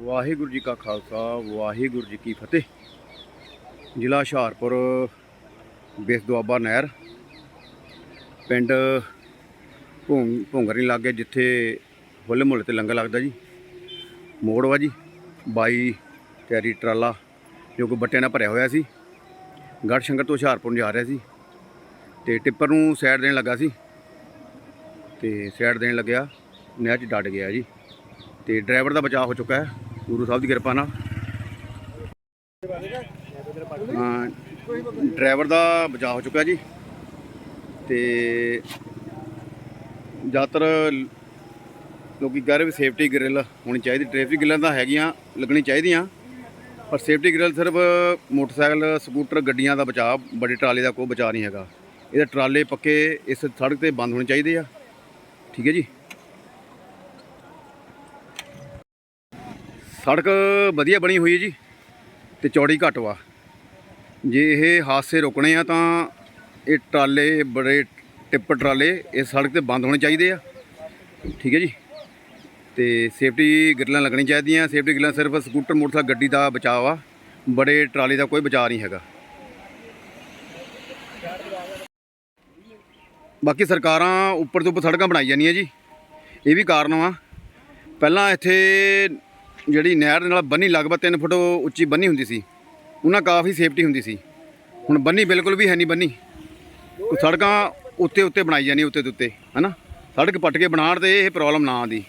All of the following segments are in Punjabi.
ਵਾਹਿਗੁਰੂ ਜੀ ਕਾ ਖਾਲਸਾ, ਵਾਹਿਗੁਰੂ ਜੀ ਕੀ ਫਤਿਹ। ਜ਼ਿਲ੍ਹਾ ਹੁਸ਼ਿਆਰਪੁਰ, ਬੇਸ ਦੁਆਬਾ ਨਹਿਰ, ਪਿੰਡ ਭੁੰਗ ਭੁੰਗਰੀ ਲਾਗੇ ਜਿੱਥੇ ਹੁੱਲ ਮੁੱਲ ਤੇ ਲੰਗਰ ਲੱਗਦਾ ਜੀ। ਮੋੜ ਵਾ ਜੀ, ਬਾਈ ਤਿਆਰੀ ਟਰਾਲਾ, ਜੋ ਕਿ ਬੱਟਿਆਂ ਨਾਲ ਭਰਿਆ ਹੋਇਆ ਸੀ। ਗੜ੍ਹ ਸ਼ੰਕਰ ਤੋਂ ਹੁਸ਼ਿਆਰਪੁਰ ਨੂੰ ਜਾ ਰਿਹਾ ਸੀ। ਤੇ ਟਿੱਪਰ ਨੂੰ ਸਾਈਡ ਦੇਣ ਲੱਗਾ ਸੀ। ਤੇ ਸਾਈਡ ਦੇਣ ਲੱਗਿਆ, ਨਹਿਰ 'ਚ ਡੱਟ ਗਿਆ ਜੀ। ਤੇ ਡਰਾਈਵਰ ਦਾ ਬਚਾਅ ਹੋ ਚੁੱਕਾ ਹੈ। ਗੁਰੂ ਸਾਹਿਬ ਦੀ ਕਿਰਪਾ ਨਾਲ। ਡਰਾਈਵਰ ਦਾ ਬਚਾਅ ਹੋ ਚੁੱਕਾ ਜੀ। ਤੇ ਜ਼ਿਆਦਾਤਰ ਲੋਕੀ ਕਹਿ ਰਹੇ ਵੀ ਸੇਫਟੀ ਗ੍ਰਿਲ ਹੋਣੀ ਚਾਹੀਦੀ। ਟ੍ਰੈਫਿਕ ਗ੍ਰਿਲਾਂ ਤਾਂ ਹੈਗੀਆਂ ਲੱਗਣੀ ਚਾਹੀਦੀਆਂ। ਪਰ ਸੇਫਟੀ ਗ੍ਰਿਲ ਸਿਰਫ ਮੋਟਰਸਾਈਕਲ, ਸਕੂਟਰ, ਗੱਡੀਆਂ ਦਾ ਬਚਾਅ, ਬੜੇ ਟਰਾਲੇ ਦਾ ਕੋਈ ਬਚਾਅ ਨਹੀਂ ਹੈਗਾ। ਇਹਦੇ ਟਰਾਲੇ ਪੱਕੇ ਇਸ ਸੜਕ ਤੇ ਬੰਦ ਹੋਣੇ ਚਾਹੀਦੇ ਆ। ਠੀਕ ਹੈ ਜੀ। ਸੜਕ ਵਧੀਆ ਬਣੀ ਹੋਈ ਹੈ ਜੀ ਤੇ ਚੌੜੀ ਘੱਟ ਵਾ। ਜੇ ਇਹ ਹਾਦਸੇ ਰੁਕਣੇ ਆ ਤਾਂ ਇਹ ਟਰਾਲੇ, ਬੜੇ ਟਿੱਪਰ ਟਰਾਲੇ ਇਹ ਸੜਕ ਤੇ ਬੰਦ ਹੋਣੇ ਚਾਹੀਦੇ ਆ। ਠੀਕ ਹੈ ਜੀ। ਤੇ ਸੇਫਟੀ ਗਿਰਲਾਂ ਲੱਗਣੀ ਚਾਹੀਦੀਆਂ। ਸੇਫਟੀ ਗਿਰਲਾਂ ਸਿਰਫ ਸਕੂਟਰ, ਮੋਟਰਸਾਈਕਲ, ਗੱਡੀ ਦਾ ਬਚਾਅ ਆ ਬੜੇ ਟਰਾਲੇ ਦਾ ਕੋਈ ਬਚਾਅ ਨਹੀਂ ਹੈਗਾ। ਬਾਕੀ ਸਰਕਾਰਾਂ ਉੱਪਰ ਤੋਂ ਉੱਪਰ ਸੜਕਾਂ ਬਣਾਈ ਜਾਂਦੀਆਂ ਜੀ। ਇਹ ਵੀ ਕਾਰਨ ਵਾ। ਪਹਿਲਾਂ ਇੱਥੇ ਜਿਹੜੀ ਨਹਿਰ ਦੇ ਨਾਲ ਬੰਨੀ ਲਗਭਗ 3 ਫੁੱਟ ਉੱਚੀ ਬੰਨੀ ਹੁੰਦੀ ਸੀ, ਉਹਨਾਂ ਕਾਫੀ ਸੇਫਟੀ ਹੁੰਦੀ ਸੀ। ਹੁਣ ਬੰਨੀ ਬਿਲਕੁਲ ਵੀ ਹੈ ਨਹੀਂ ਬੰਨੀ। ਸੜਕਾਂ ਉੱਤੇ ਉੱਤੇ ਬਣਾਈ ਜਾਂਦੀਆਂ ਉੱਤੇ ਦੇ ਉੱਤੇ, ਹਨਾ? ਸੜਕ ਪੱਟ ਕੇ ਬਣਾਉਣ ਤੇ ਇਹ ਪ੍ਰੋਬਲਮ ਨਾ ਆਉਂਦੀ।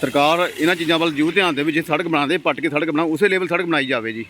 ਸਰਕਾਰ ਇਹਨਾਂ ਚੀਜ਼ਾਂ ਵੱਲ ਜ਼ਰੂਰ ਧਿਆਨ ਦੇਵੇ, ਜੇ ਸੜਕ ਬਣਾਉਂਦੇ, ਪੱਟ ਕੇ ਸੜਕ ਬਣਾਓ ਉਸੇ ਲੈਵਲ ਸੜਕ ਬਣਾਈ ਜਾਵੇ ਜੀ।